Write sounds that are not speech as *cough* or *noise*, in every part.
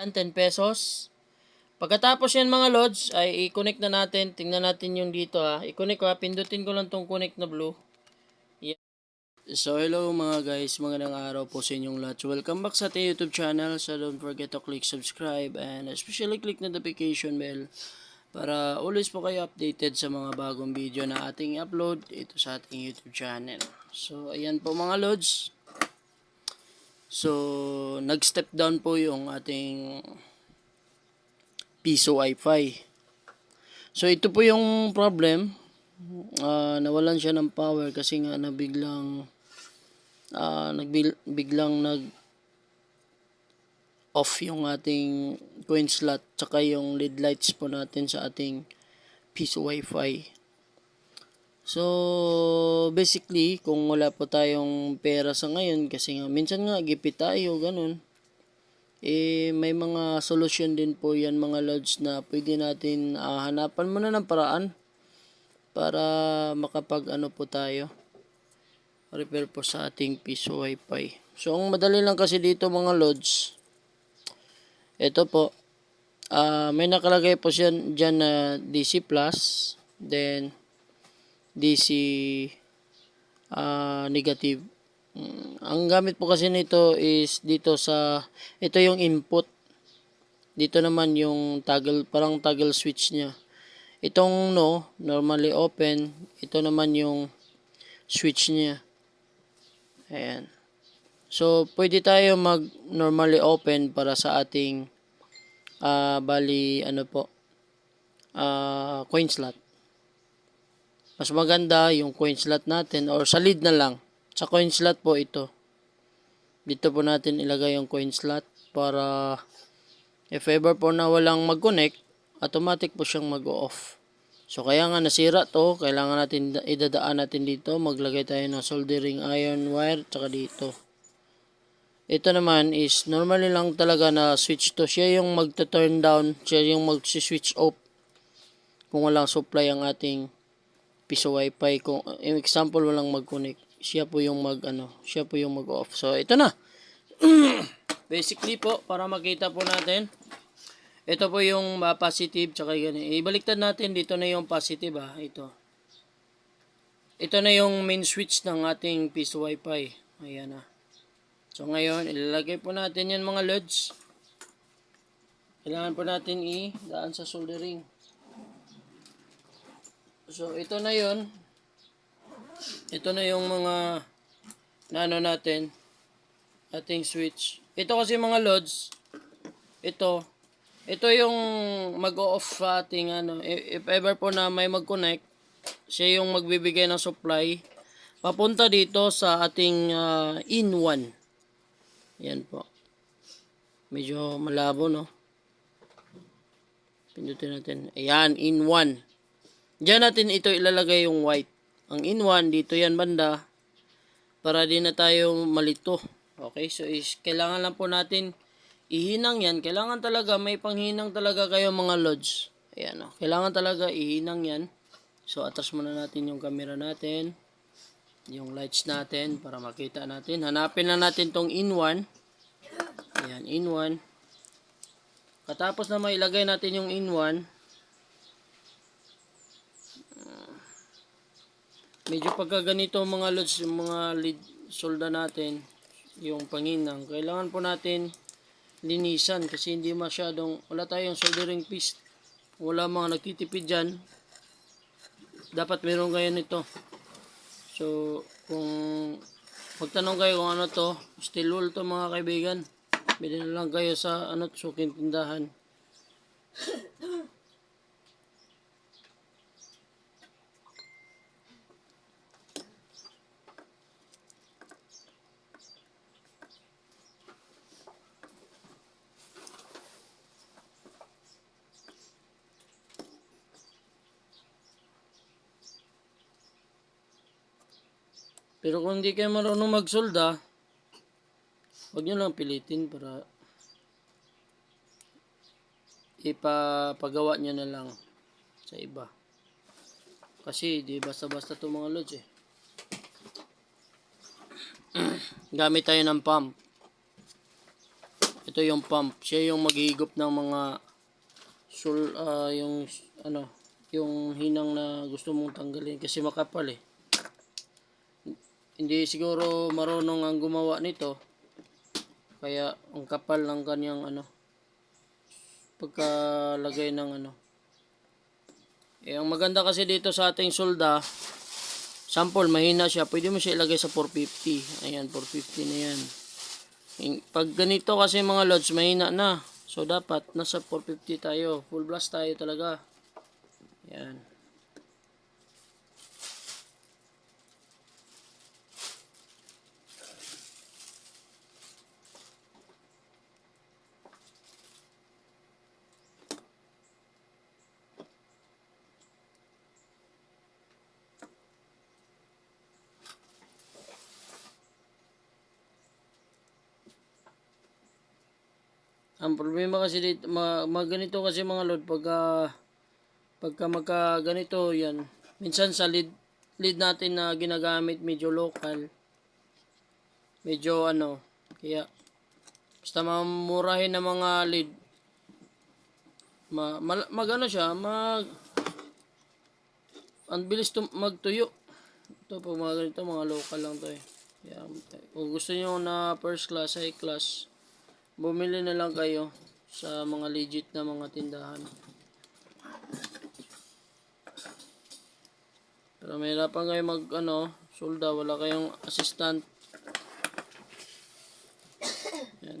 Yan, 10 pesos. Pagkatapos yan mga lods, ay i-connect na natin. Tingnan natin yung dito ha. I-connect ko ha. Pindutin ko lang tong connect na blue. Yan. So hello mga guys, magandang araw po sa inyong lahat. Welcome back sa ating YouTube channel. So don't forget to click subscribe and especially click notification bell para always po kayo updated sa mga bagong video na ating upload ito sa ating YouTube channel. So ayan po mga lods. So nag-step down po yung ating piso wifi. So ito po yung problem. Ah, nawalan siya ng power kasi nga nabiglang ah nagbiglang nag off yung ating coin slot tsaka yung LED lights po natin sa ating piso wifi. So, basically, kung wala po tayong pera sa ngayon, kasi nga, minsan nga, gipit tayo, ganun. Eh may mga solusyon din po yan mga lods na pwede natin ah, hanapan muna ng paraan para makapag ano po tayo repair po sa ating piso wifi. So ang madali lang kasi dito mga lods ito po ah, may nakalagay po siya dyan na DC plus then DC ah, negative Mm, ang gamit po kasi nito is dito sa ito yung input. Dito naman yung toggle parang toggle switch niya. Itong no, normally open, ito naman yung switch niya. Ayan. So pwede tayo mag normally open para sa ating ah bali ano po ah coin slot. Mas maganda yung coin slot natin or sa lead na lang. Sa coin slot po ito. Dito po natin ilagay yung coin slot para if ever po na walang mag-connect, automatic po siyang mag-off. So kaya nga nasira to, kailangan natin idadaan natin dito, maglagay tayo ng soldering iron wire tsaka dito. Ito naman is normally lang talaga na switch to. Siya yung magta-turn down, siya yung mag-switch off kung walang supply ang ating piso wifi. Kung example walang mag-connect siya po yung mag ano, siya po yung mag-off. So ito na. *clears throat* Basically po para makita po natin. Ito po yung uh, positive tsaka ganyan. Ibaliktad natin dito na yung positive ah, ito. Ito na yung main switch ng ating piso wifi. Ayan na. So ngayon, ilalagay po natin yan mga loads. Kailangan po natin i-daan sa soldering. So ito na yon ito na yung mga nano natin ating switch. Ito kasi mga loads ito. Ito yung mag-off sa ating ano if ever po na may mag-connect siya yung magbibigay ng supply. Papunta dito sa ating uh, in one. Yan po. Medyo malabo no? Pindutin natin. Ayan in one Diyan natin ito ilalagay yung white. Ang in-1, dito yan banda. Para di na tayo malito. Okay, so is, kailangan lang po natin ihinang yan. Kailangan talaga, may panghinang talaga kayo mga lodge. Ayan o. Kailangan talaga ihinang yan. So, atras muna natin yung camera natin. Yung lights natin para makita natin. Hanapin lang natin tong in-1. Ayan, in-1. Katapos na mailagay natin yung in-1. Medyo pagka ganito mga lods, yung mga lead solda natin, yung panginang, kailangan po natin linisan kasi hindi masyadong, wala tayong soldering piece. Wala mga nagtitipid dyan. Dapat meron kayo nito. So, kung magtanong kayo kung ano to, steel wool to mga kaibigan. Bili na lang kayo sa ano, suking tindahan. Pero kung hindi kayo marunong magsolda, huwag nyo lang pilitin para ipapagawa nyo na lang sa iba. Kasi di basta-basta itong mga lods eh. *clears throat* Gamit tayo ng pump. Ito yung pump. Siya yung maghihigop ng mga sul ah, yung ano, yung hinang na gusto mong tanggalin kasi makapal eh. Hindi siguro marunong ang gumawa nito. Kaya ang kapal ng kanyang ano pagkalagay ng ano. Eh, ang maganda kasi dito sa ating solda, sample mahina siya, pwede mo siya ilagay sa 450. Ayan, 450 na yan. Pag ganito kasi mga lods, mahina na. So, dapat nasa 450 tayo. Full blast tayo talaga. Yan. Ang problema kasi dito, ma, ma ganito kasi mga load pagka pagka magka ganito yan. Minsan sa lead lead natin na ginagamit medyo local. Medyo ano, kaya basta mamurahin ng mga lead ma, mal, mag ano siya, mag ang bilis tum, magtuyo. Ito pag mga ganito, mga local lang to eh. Kaya, kung gusto niyo na first class, high class, bumili na lang kayo sa mga legit na mga tindahan. Pero mahirapan kayo mag ano, solda, wala kayong assistant. Yan.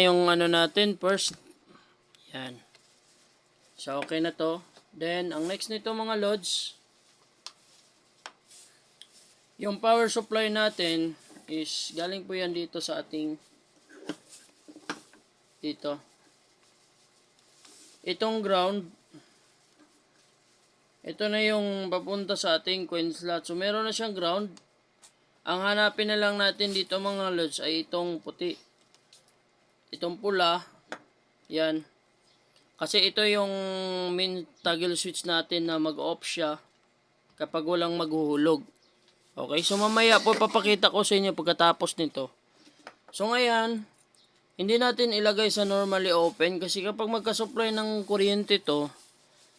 Yung ano natin first. Yan. So, okay na to. Then, ang next nito mga lods, yung power supply natin is galing po yan dito sa ating dito. Itong ground, ito na yung papunta sa ating coin slot. So, meron na siyang ground. Ang hanapin na lang natin dito mga lods ay itong puti itong pula, yan. Kasi ito yung main toggle switch natin na mag-off siya kapag walang maghuhulog. Okay, so mamaya po papakita ko sa inyo pagkatapos nito. So ngayon, hindi natin ilagay sa normally open kasi kapag magka-supply ng kuryente to,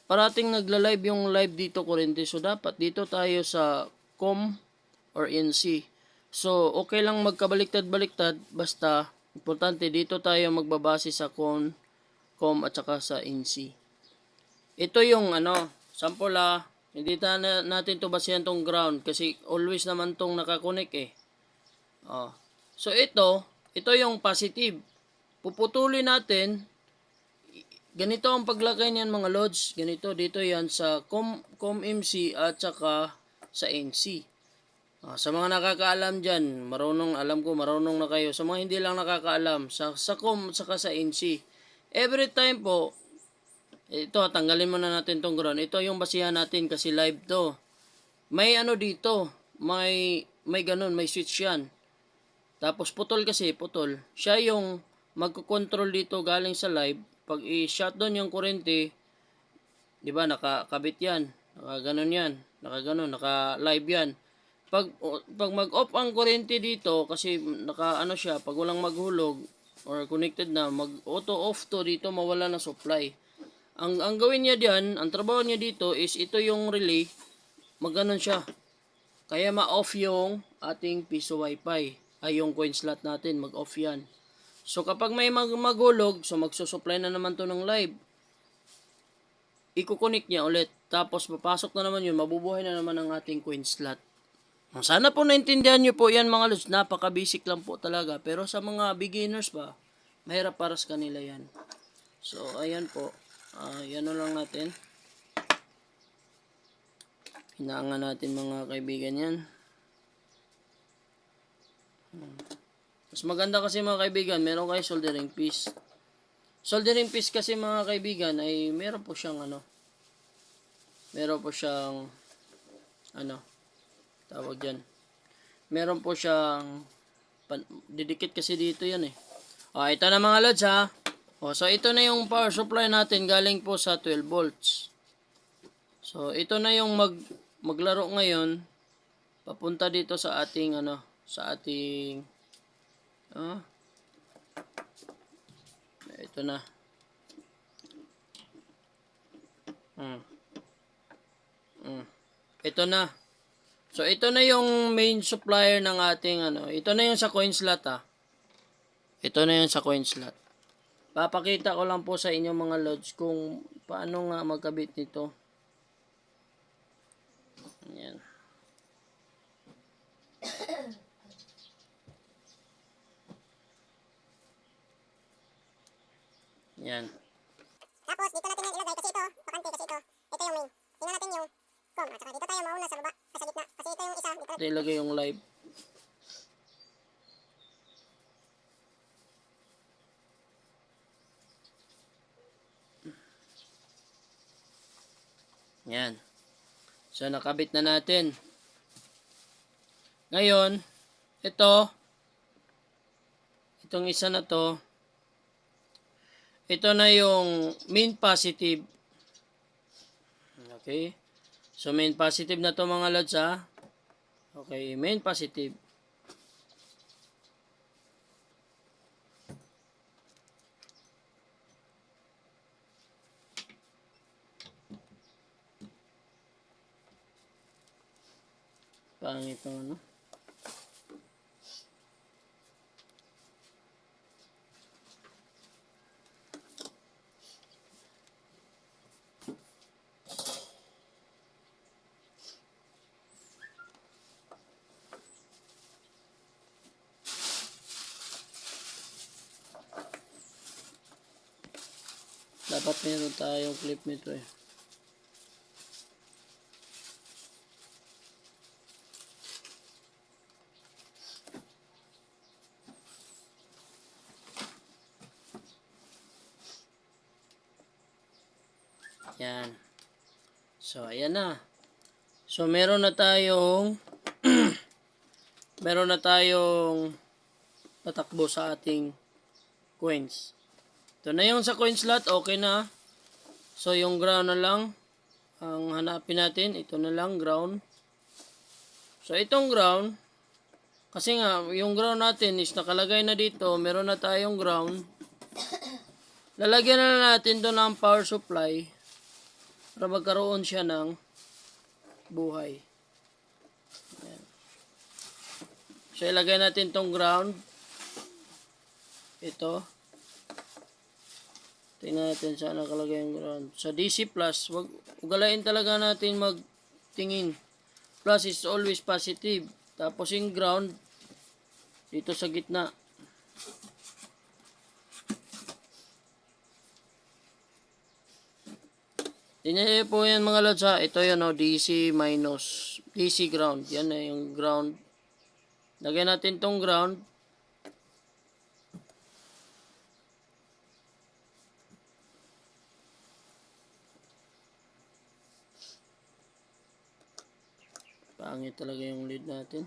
parating nagla-live yung live dito kuryente. So dapat dito tayo sa COM or NC. So okay lang magkabaliktad-baliktad basta Importante dito tayo magbabase sa con, com at saka sa NC. Ito yung ano, sample ah, hindi ta na, natin to basehan tong ground kasi always naman tong nakakonek eh. Oh. So ito, ito yung positive. Puputulin natin ganito ang paglagay niyan mga loads. Ganito dito yan sa com, com MC at saka sa NC. Ah, sa mga nakakaalam dyan, marunong, alam ko, marunong na kayo. Sa mga hindi lang nakakaalam, sa, sa COM, saka sa NC. Every time po, ito, tanggalin muna natin tong ground. Ito yung basihan natin kasi live to. May ano dito, may, may ganun, may switch yan. Tapos putol kasi, putol. Siya yung magkocontrol dito galing sa live. Pag i-shutdown yung kurente, di ba, nakakabit yan. Nakaganon yan. Nakaganon, naka-live yan pag pag mag-off ang kuryente dito kasi naka ano siya pag walang maghulog or connected na mag auto off to dito mawala na supply. Ang ang gawin niya diyan ang trabaho niya dito is ito yung relay maganon siya. Kaya ma-off yung ating piso wifi. Ay yung coin slot natin mag-off yan. So kapag may mag maghulog so magsusupply na naman to ng live. Iko-connect niya ulit. Tapos papasok na naman yun mabubuhay na naman ang ating coin slot sana po naintindihan nyo po yan mga lods. Napaka-basic lang po talaga. Pero sa mga beginners pa, mahirap para sa kanila yan. So, ayan po. Uh, yan lang natin. Hinaangan natin mga kaibigan yan. Mas maganda kasi mga kaibigan, meron kayo soldering piece. soldering piece kasi mga kaibigan ay meron po siyang ano, meron po siyang ano, tawag dyan. Meron po siyang pan, didikit kasi dito yan eh. O, ito na mga lods ha. O, so ito na yung power supply natin galing po sa 12 volts. So, ito na yung mag, maglaro ngayon papunta dito sa ating ano, sa ating ah, ito na. Hmm. Hmm. Ito na. So, ito na yung main supplier ng ating ano. Ito na yung sa coin slot ah. Ito na yung sa coin slot. Papakita ko lang po sa inyo mga lods kung paano nga magkabit nito. Ayan. Yan. Tapos, dito natin yan ilagay kasi ito, bakante kasi ito. Ito yung main. Tingnan natin yung com. At saka dito tayo mauna sa baba, ah, sa gitna. Kasi ito yung isa, dito Ito ilagay yung live. Yan. So, nakabit na natin. Ngayon, ito, itong isa na to, ito na yung main positive. Okay. So, main positive na to mga lods ha. Okay, main positive. Pangit ng ano. Dapat meron tayong clip nito eh. Yan. So, ayan na. So, meron na tayong *clears throat* meron na tayong tatakbo sa ating coins. Ito na yung sa coin slot, okay na. So, yung ground na lang ang hanapin natin. Ito na lang, ground. So, itong ground, kasi nga, yung ground natin is nakalagay na dito. Meron na tayong ground. Lalagyan na natin doon ng power supply para magkaroon siya ng buhay. Ayan. So, ilagay natin tong ground. Ito. Tingnan natin saan nakalagay yung ground. Sa DC plus, wag ugalain talaga natin magtingin. Plus is always positive. Tapos yung ground, dito sa gitna. Tingnan po yan mga lods ha. Ito yun o, DC minus. DC ground. Yan na yung ground. Lagyan natin tong ground. Pangit talaga yung lead natin.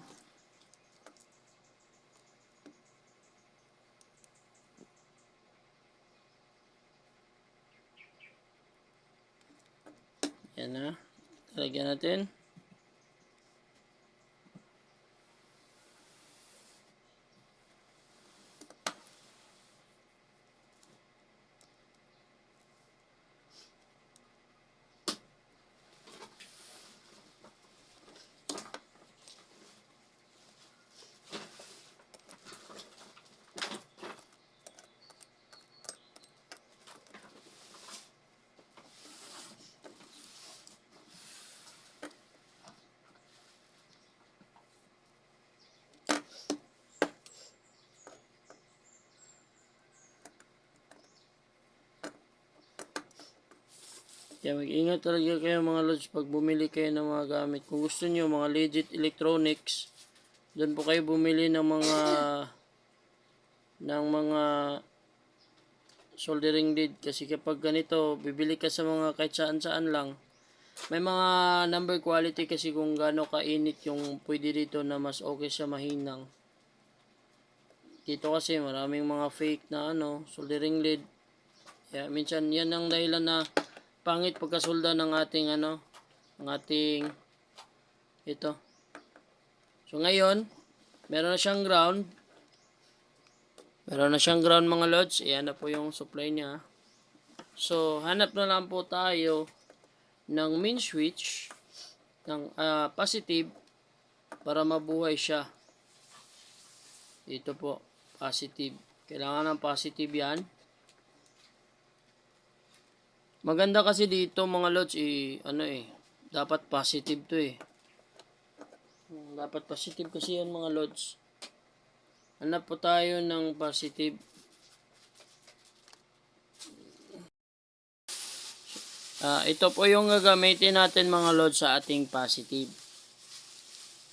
Yan na. Talagyan natin. Kaya mag-ingat talaga kayo mga lods pag bumili kayo ng mga gamit. Kung gusto niyo mga legit electronics, doon po kayo bumili ng mga ng mga soldering lead kasi kapag ganito, bibili ka sa mga kahit saan-saan lang. May mga number quality kasi kung gaano kainit yung pwede dito na mas okay siya mahinang. Dito kasi maraming mga fake na ano, soldering lead. Kaya minsan yan ang dahilan na pangit pagkasolda ng ating ano, ng ating ito. So ngayon, meron na siyang ground. Meron na siyang ground mga lods. Ayan na po yung supply niya. So, hanap na lang po tayo ng main switch ng ah, positive para mabuhay siya. Dito po, positive. Kailangan ng positive yan. Maganda kasi dito mga lods, eh, ano eh, dapat positive to eh. Dapat positive kasi yan mga lods. Hanap po tayo ng positive. Ah, ito po yung gagamitin natin mga lods sa ating positive.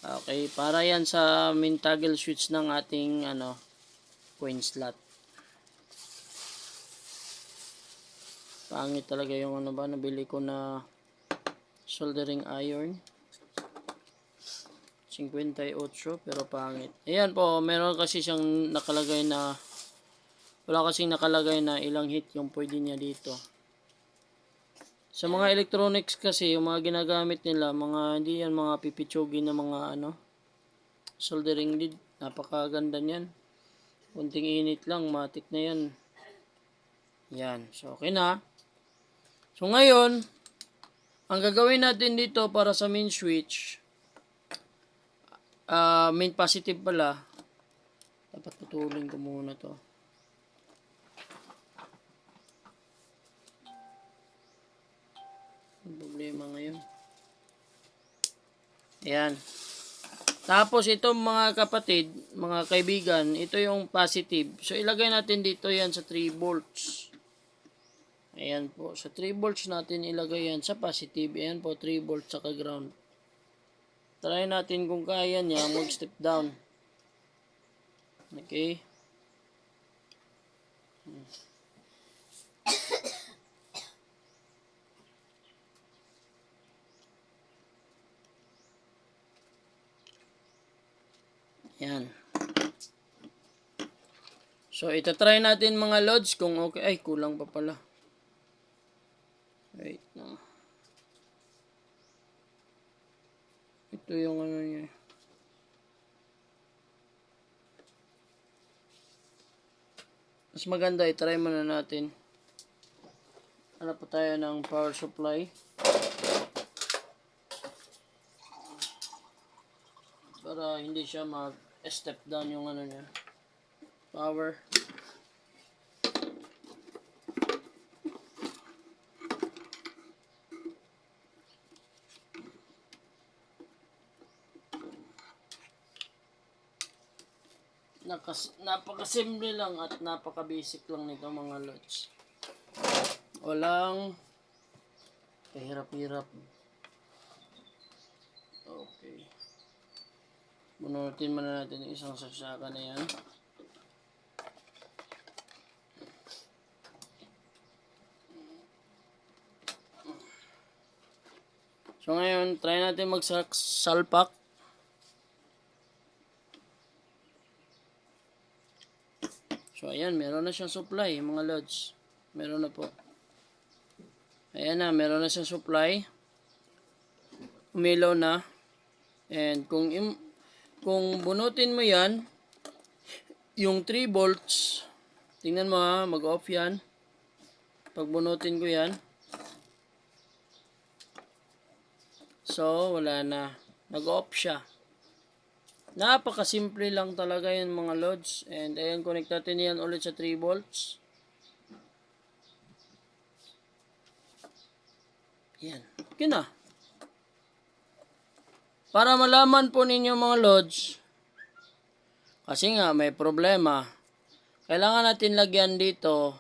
Okay, para yan sa main toggle switch ng ating ano coin slot. Pangit talaga yung ano ba nabili ko na soldering iron. 58 pero pangit. Ayan po, meron kasi siyang nakalagay na wala kasing nakalagay na ilang hit yung pwede niya dito. Sa mga electronics kasi, yung mga ginagamit nila, mga hindi yan mga pipichugi na mga ano, soldering lead. Napakaganda niyan. Kunting init lang, matik na yan. Yan. So, okay na. So, ngayon, ang gagawin natin dito para sa main switch, ah main positive pala, dapat putulin ko muna to. Problema ngayon. Ayan. Tapos itong mga kapatid, mga kaibigan, ito yung positive. So ilagay natin dito yan sa 3 volts. Ayan po. Sa 3 volts natin ilagay yan sa positive. Ayan po 3 volts sa ground. Try natin kung kaya niya mag step down. Okay. Yan. So, itatry natin mga loads kung okay. Ay, kulang pa pala. Wait na. Ito yung ano niya. Mas maganda, itry muna natin. Hanap pa tayo ng power supply. Para hindi siya mag-step down yung ano niya. Power. Nakas, napakasimple lang at napaka-basic lang nito mga lods. Walang kahirap-hirap. Okay. Bunutin muna natin yung isang saksakan na yan. So ngayon, try natin magsalpak. Ayan, meron na siyang supply, mga lods. Meron na po. Ayan na, meron na siyang supply. Umilaw na. And kung kung bunutin mo 'yan, yung 3 volts, tingnan mo ha, mag-off 'yan. Pag bunutin ko 'yan. So, wala na. Nag-off siya. Napakasimple lang talaga yan mga loads. And ayan, connect natin yan ulit sa 3 volts. Yan. Okay na. Para malaman po ninyo mga loads, kasi nga may problema, kailangan natin lagyan dito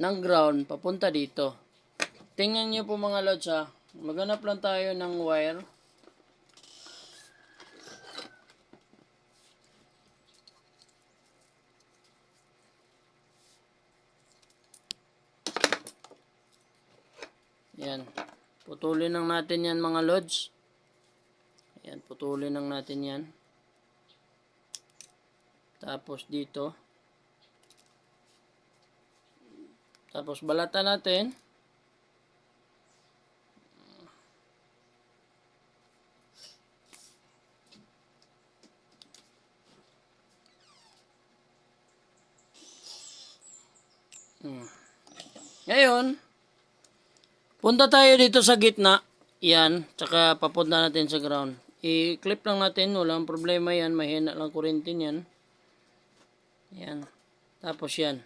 ng ground papunta dito. Tingnan nyo po mga loads ha. Maghanap lang tayo ng wire. Putulin lang natin yan mga lods. Ayan, putulin lang natin yan. Tapos dito. Tapos balatan natin. Hmm. Ngayon, punta tayo dito sa gitna. Yan, tsaka papunta natin sa ground. I-clip lang natin, walang problema yan. Mahina lang kuryente yan. Yan. Tapos yan.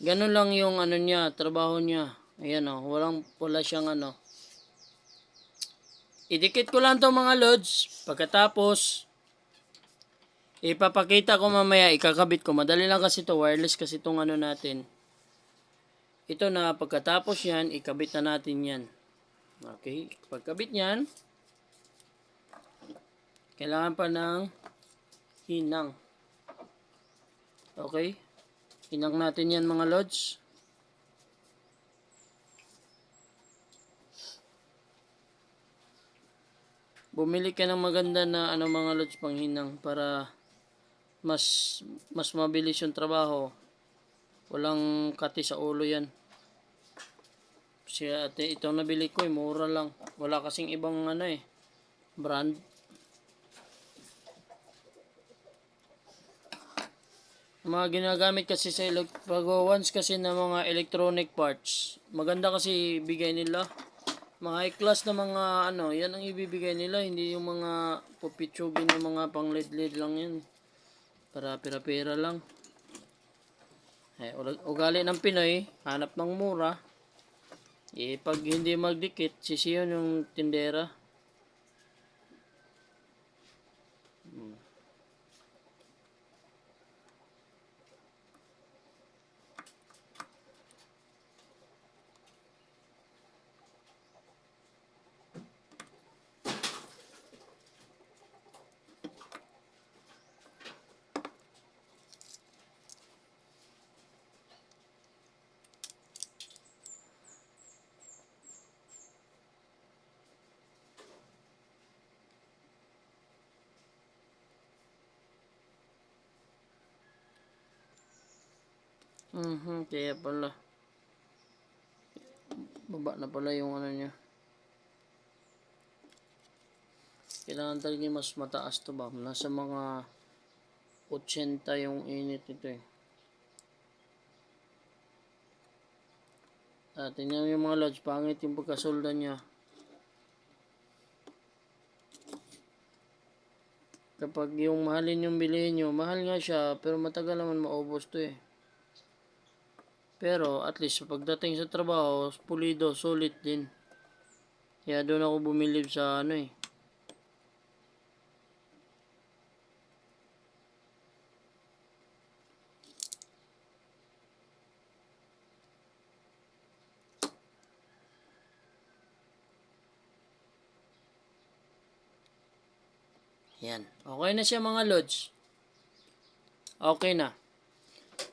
Ganun lang yung ano niya, trabaho niya. Ayan o, walang, wala siyang ano. Idikit ko lang to mga lods. Pagkatapos, ipapakita ko mamaya, ikakabit ko. Madali lang kasi to wireless kasi itong ano natin. Ito na, pagkatapos yan, ikabit na natin yan. Okay, pagkabit niyan, kailangan pa ng hinang. Okay? Hinang natin yan mga lods. Bumili ka ng maganda na ano mga lods pang hinang para mas mas mabilis yung trabaho. Walang kati sa ulo yan. Kasi ate, itong nabili ko, eh, mura lang. Wala kasing ibang ano eh, brand. Mga ginagamit kasi sa elec- pag once kasi ng mga electronic parts, maganda kasi bigay nila. Mga high class na mga ano, yan ang ibibigay nila, hindi yung mga pupitsugin yung mga pang led lang yan. Para pera-pera lang. Eh, ugali ng Pinoy, hanap ng mura. Eh, pag hindi magdikit, sisiyon yung tindera. Hmm. Mhm, kaya pala. Baba na pala yung ano niya. Kailangan talaga mas mataas to ba? Nasa mga 80 yung init ito eh. Ah, tingnan yung mga lods, pangit yung pagkasolda niya. Kapag yung mahalin yung bilhin nyo, mahal nga siya, pero matagal naman maubos to eh. Pero at least pagdating sa trabaho, pulido, solid din. Kaya doon ako bumilib sa ano eh. Yan. Okay na siya mga lods. Okay na.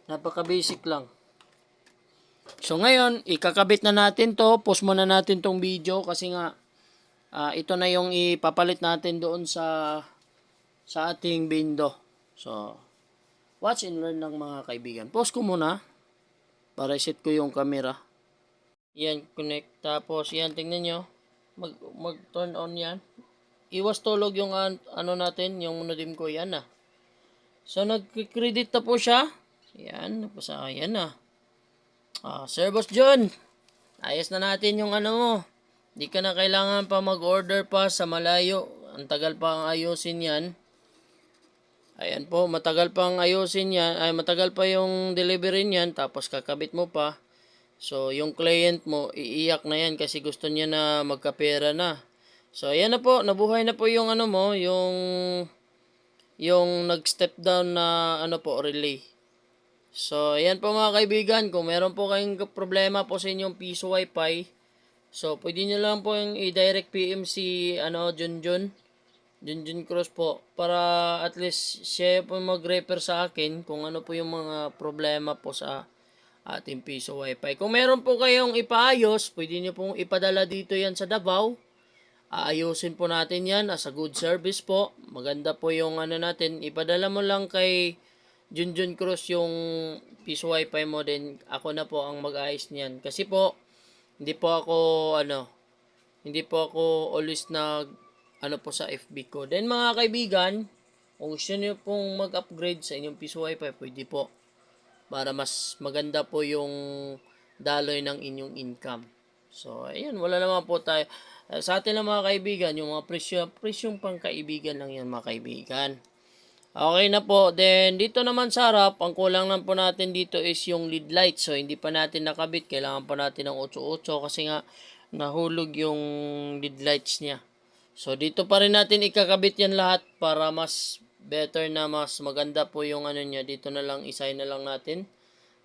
Napaka-basic lang. So ngayon, ikakabit na natin to. Post muna natin tong video kasi nga ah, ito na yung ipapalit natin doon sa sa ating window. So, watch and learn ng mga kaibigan. Post ko muna para set ko yung camera. Yan, connect. Tapos, yan, tingnan nyo. Mag, mag turn on yan. Iwas tulog yung an- ano natin, yung modem ko. Yan na. So, nag-credit na po siya. Yan, napasa, yan na. Ah, Sir Boss John, ayos na natin yung ano mo. Di ka na kailangan pa mag-order pa sa malayo. Ang tagal pa ang ayusin yan. Ayan po, matagal pa ang ayusin yan. Ay, matagal pa yung delivery niyan. Tapos kakabit mo pa. So, yung client mo, iiyak na yan kasi gusto niya na magkapera na. So, ayan na po. Nabuhay na po yung ano mo, yung yung nag-step down na ano po, relay. So, ayan po mga kaibigan, kung meron po kayong problema po sa inyong piso wifi, so, pwede nyo lang po yung i-direct PM si, ano, Junjun, Junjun Cruz po, para at least siya po mag-refer sa akin kung ano po yung mga problema po sa ating piso wifi. Kung meron po kayong ipaayos, pwede nyo pong ipadala dito yan sa Davao. Aayusin po natin yan as a good service po. Maganda po yung ano natin. Ipadala mo lang kay Junjun Cruz yung piso wifi mo din. Ako na po ang mag-ayos niyan. Kasi po, hindi po ako ano, hindi po ako always nag ano po sa FB ko. Then mga kaibigan, kung gusto niyo pong mag-upgrade sa inyong piso wifi, pwede po. Para mas maganda po yung daloy ng inyong income. So, ayun, wala naman po tayo. Eh, Sa atin lang mga kaibigan, yung mga presyo, presyong pangkaibigan lang yan mga kaibigan. Okay na po. Then, dito naman sa harap, ang kulang lang po natin dito is yung lead light. So, hindi pa natin nakabit. Kailangan pa natin ng 8-8 kasi nga nahulog yung lead lights niya. So, dito pa rin natin ikakabit yan lahat para mas better na mas maganda po yung ano niya. Dito na lang, isay na lang natin.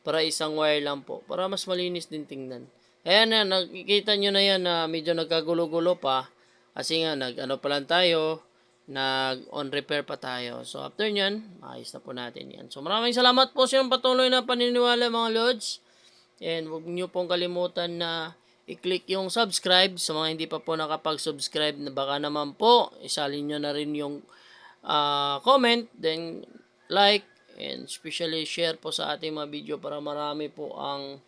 Para isang wire lang po. Para mas malinis din tingnan. Ayan na, nakikita nyo na yan na medyo nagkagulo-gulo pa. Kasi nga, nag, ano pa lang tayo, nag on repair pa tayo. So, after nyan, ayos na po natin yan. So, maraming salamat po sa inyong patuloy na paniniwala mga Lods. And huwag nyo pong kalimutan na i-click yung subscribe sa mga hindi pa po nakapag-subscribe na baka naman po isalin nyo na rin yung ah, comment, then like, and especially share po sa ating mga video para marami po ang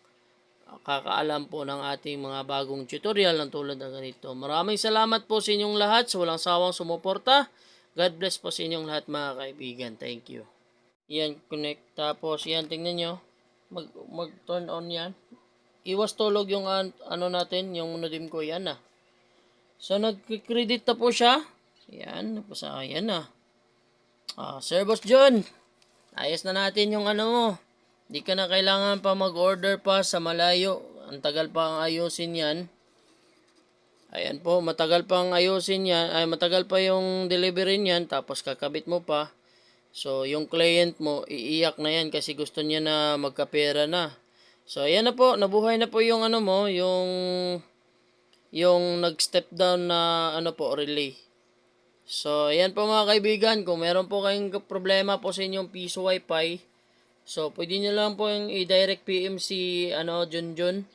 kakaalam po ng ating mga bagong tutorial ng tulad ng ganito. Maraming salamat po sa inyong lahat sa walang sawang sumuporta. God bless po sa inyong lahat mga kaibigan. Thank you. Yan, connect. Tapos, yan, tingnan nyo. Mag, mag turn on yan. Iwas tulog yung an- ano natin, yung monodim ko. Yan na. So, nag-credit na po siya. Yan, napasa, yan na. Ah, Sir Boss John, ayos na natin yung ano mo. Di ka na kailangan pa mag-order pa sa malayo. Ang tagal pa ang ayusin yan. Ayan po, matagal pang ayusin yan. Ay, matagal pa yung delivery niyan. Tapos kakabit mo pa. So, yung client mo, iiyak na yan kasi gusto niya na magkapera na. So, ayan na po. Nabuhay na po yung ano mo, yung yung nag-step down na ano po, relay. So, ayan po mga kaibigan. Kung meron po kayong problema po sa inyong piso wifi, so, pwede nyo lang po yung i-direct PM si, ano, Junjun.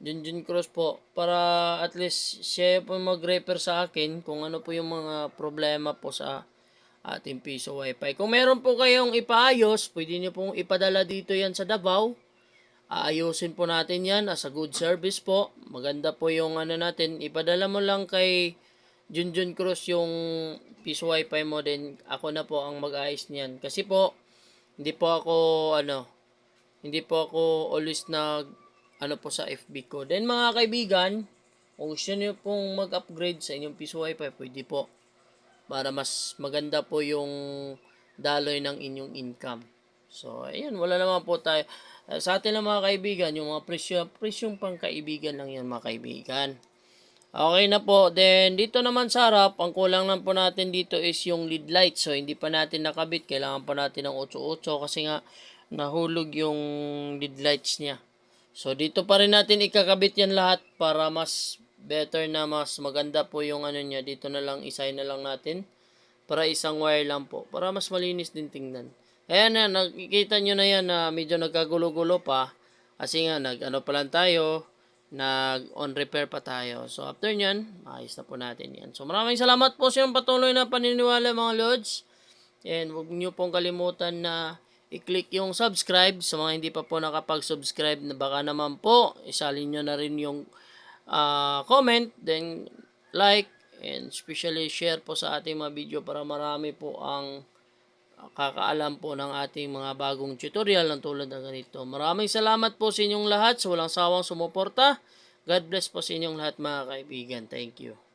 Junjun Cruz po. Para at least siya po mag-refer sa akin kung ano po yung mga problema po sa ating piso wifi. Kung meron po kayong ipaayos, pwede nyo pong ipadala dito yan sa Davao. Aayusin po natin yan as a good service po. Maganda po yung ano natin. Ipadala mo lang kay Junjun Cruz yung piso wifi mo din. Ako na po ang mag-ayos niyan. Kasi po, hindi po ako ano, hindi po ako always nag ano po sa FB ko. Then mga kaibigan, kung gusto niyo pong mag-upgrade sa inyong piso wifi, pwede po. Para mas maganda po yung daloy ng inyong income. So, ayun, wala naman po tayo. Sa atin lang mga kaibigan, yung mga presyo, presyong pangkaibigan lang yan mga kaibigan. Okay na po. Then, dito naman sa harap, ang kulang lang po natin dito is yung lead light. So, hindi pa natin nakabit. Kailangan pa natin ng 8-8 kasi nga nahulog yung lead lights niya. So, dito pa rin natin ikakabit yan lahat para mas better na mas maganda po yung ano niya. Dito na lang, isay na lang natin. Para isang wire lang po. Para mas malinis din tingnan. Ayan na, nakikita nyo na yan na medyo nagkagulo-gulo pa. Kasi nga, nag ano pa lang tayo, nag on repair pa tayo. So, after nyan, ayos na po natin yan. So, maraming salamat po sa inyong patuloy na paniniwala mga Lods. And huwag nyo pong kalimutan na i-click yung subscribe sa mga hindi pa po nakapag-subscribe na baka naman po isalin nyo na rin yung ah, comment, then like, and especially share po sa ating mga video para marami po ang kakaalam po ng ating mga bagong tutorial ng tulad ng ganito. Maraming salamat po sa inyong lahat sa walang sawang sumuporta. God bless po sa inyong lahat mga kaibigan. Thank you.